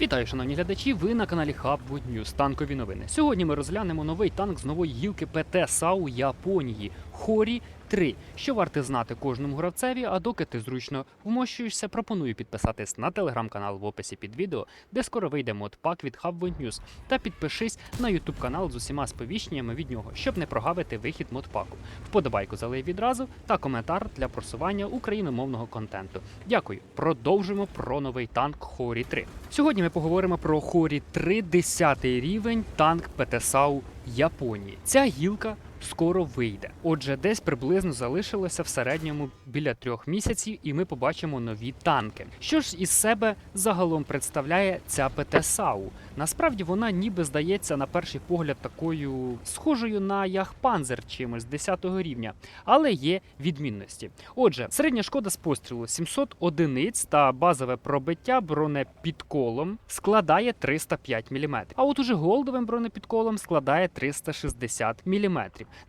Вітаю, шановні глядачі. Ви на каналі Hubwood News. Танкові новини. Сьогодні ми розглянемо новий танк з нової гілки ПТ САУ Японії Хорі 3. Що варто знати кожному гравцеві, а доки ти зручно вмощуєшся, пропоную підписатись на телеграм-канал в описі під відео, де скоро вийде модпак від Hubwood News. Та підпишись на YouTube канал з усіма сповіщеннями від нього, щоб не прогавити вихід модпаку. Вподобайку залий відразу та коментар для просування україномовного контенту. Дякую. Продовжимо про новий танк Хорі 3. Сьогодні ми поговоримо про Хорі 3 10 рівень танк ПТСАУ Японії. Ця гілка скоро вийде. Отже, десь приблизно залишилося в середньому біля трьох місяців, і ми побачимо нові танки. Що ж із себе загалом представляє ця ПТСАУ? Насправді вона ніби здається на перший погляд такою схожою на Яхпанзер чимось 10 рівня, але є відмінності. Отже, середня шкода з пострілу 700 одиниць та базове пробиття бронепідколом складає 305 мм. А от уже голдовим бронепідколом складає 360 мм.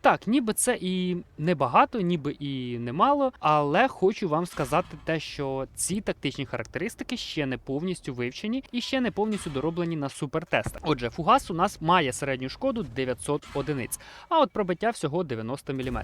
Так, ніби це і небагато, ніби і немало, але хочу вам сказати те, що ці тактичні характеристики ще не повністю вивчені і ще не повністю дороблені на супертестах. Отже, фугас у нас має середню шкоду 900 одиниць, а от пробиття всього 90 мм.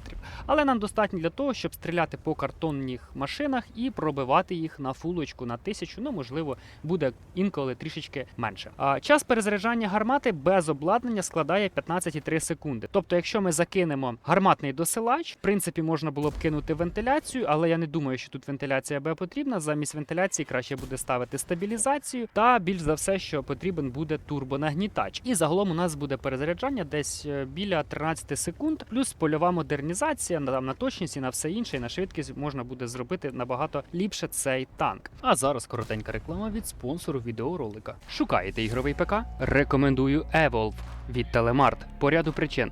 Але нам достатньо для того, щоб стріляти по картонних машинах і пробивати їх на фулочку на 1000, ну можливо, буде інколи трішечки менше. А час перезаряджання гармати без обладнання складає 15,3 секунди. Тобто, якщо ми закинемо гарматний досилач, в принципі, можна було б кинути вентиляцію, але я не думаю, що тут вентиляція буде потрібна. Замість вентиляції краще буде ставити стабілізацію, та більш за все, що потрібен буде турбонагнітач. І загалом у нас буде перезаряджання десь е, біля 13 секунд, плюс польова модернізація на, на точність і на все інше, і на швидкість можна буде зробити набагато ліпше цей танк. А зараз коротенька реклама від спонсору відеоролика. Шукаєте ігровий ПК? Рекомендую Evolve від Телемарт по ряду причин.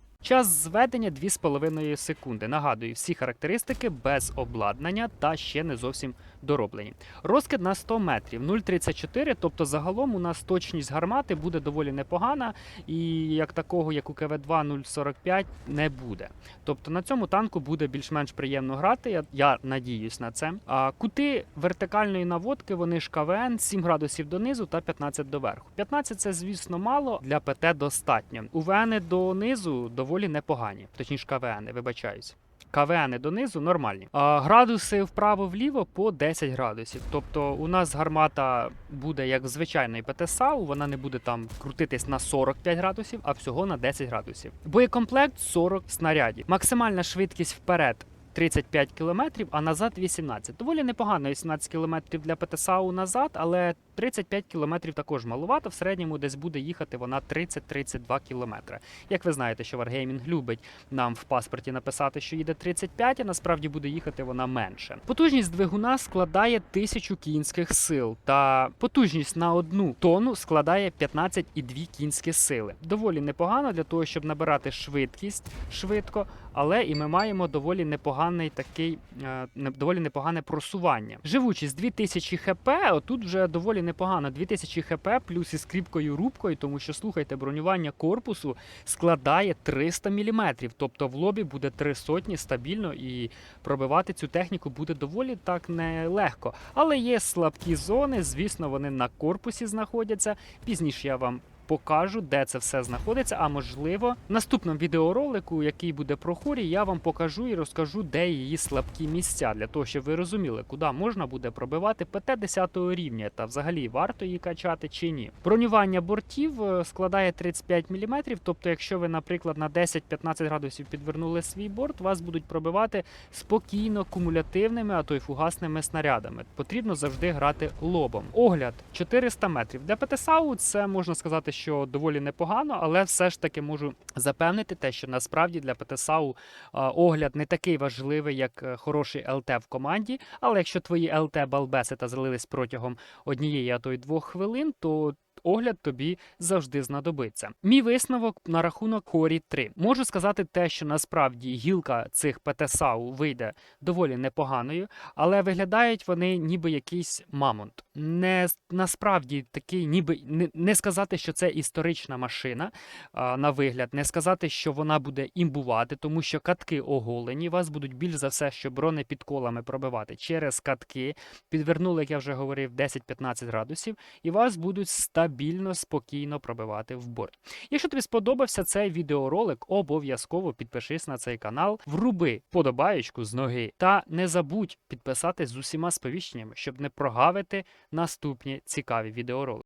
Час зведення 2,5 секунди. Нагадую, всі характеристики без обладнання та ще не зовсім дороблені. Розкид на 100 метрів 0,34, тобто загалом у нас точність гармати буде доволі непогана, і як такого, як у КВ-2 0,45 не буде. Тобто на цьому танку буде більш-менш приємно грати. Я, я надіюсь на це. А кути вертикальної наводки вони ж КВН 7 градусів донизу та 15 доверху. 15 це, звісно, мало для ПТ достатньо. УВН донизу доволі непогані, точніше КВН, вибачаюсь. КВН донизу нормальні. А градуси вправо-вліво по 10 градусів. Тобто у нас гармата буде як в звичайної ПТСАУ, вона не буде там крутитись на 45 градусів, а всього на 10 градусів. Боєкомплект 40 снарядів. Максимальна швидкість вперед. 35 км, а назад 18. Доволі непогано 18 км для ПТСАУ назад, але 35 км також малувато. В середньому десь буде їхати вона 30-32 км. Як ви знаєте, що Wargaming любить нам в паспорті написати, що їде 35, а насправді буде їхати вона менше. Потужність двигуна складає 1000 кінських сил, та потужність на одну тонну складає 15,2 кінські сили. Доволі непогано для того, щоб набирати швидкість швидко, але і ми маємо доволі непоганий такий, е, доволі непогане просування. Живучість 2000 хп, отут вже доволі непогано. 2000 хп плюс із кріпкою рубкою, тому що слухайте, бронювання корпусу складає 300 мм. Тобто в лобі буде 3 сотні стабільно і пробивати цю техніку буде доволі так нелегко. Але є слабкі зони, звісно, вони на корпусі знаходяться. Пізніше я вам. Покажу, де це все знаходиться. А можливо, в наступному відеоролику, який буде про хорі, я вам покажу і розкажу, де її слабкі місця, для того, щоб ви розуміли, куди можна буде пробивати ПТ 10 рівня, та взагалі варто її качати чи ні. Бронювання бортів е, складає 35 мм, тобто, якщо ви, наприклад, на 10-15 градусів підвернули свій борт, вас будуть пробивати спокійно кумулятивними, а то й фугасними снарядами. Потрібно завжди грати лобом. Огляд 400 метрів. Для ПТСАУ це можна сказати, що доволі непогано, але все ж таки можу запевнити те, що насправді для ПТСАУ огляд не такий важливий, як е, хороший ЛТ в команді. Але якщо твої ЛТ балбеси та залились протягом однієї, а то й двох хвилин, то огляд тобі завжди знадобиться. Мій висновок на рахунок Хорі 3. Можу сказати те, що насправді гілка цих ПТСАУ вийде доволі непоганою, але виглядають вони ніби якийсь мамонт. Не насправді такий, ніби не, не сказати, що це історична машина а, на вигляд, не сказати, що вона буде імбувати, тому що катки оголені, вас будуть більш за все, що бронепідколами пробивати через катки. Підвернули, як я вже говорив, 10-15 градусів, і вас будуть стабільно, спокійно пробивати в борт. Якщо тобі сподобався цей відеоролик, обов'язково підпишись на цей канал, вруби подобаєчку з ноги та не забудь підписатись з усіма сповіщеннями, щоб не прогавити наступні цікаві відеоролики.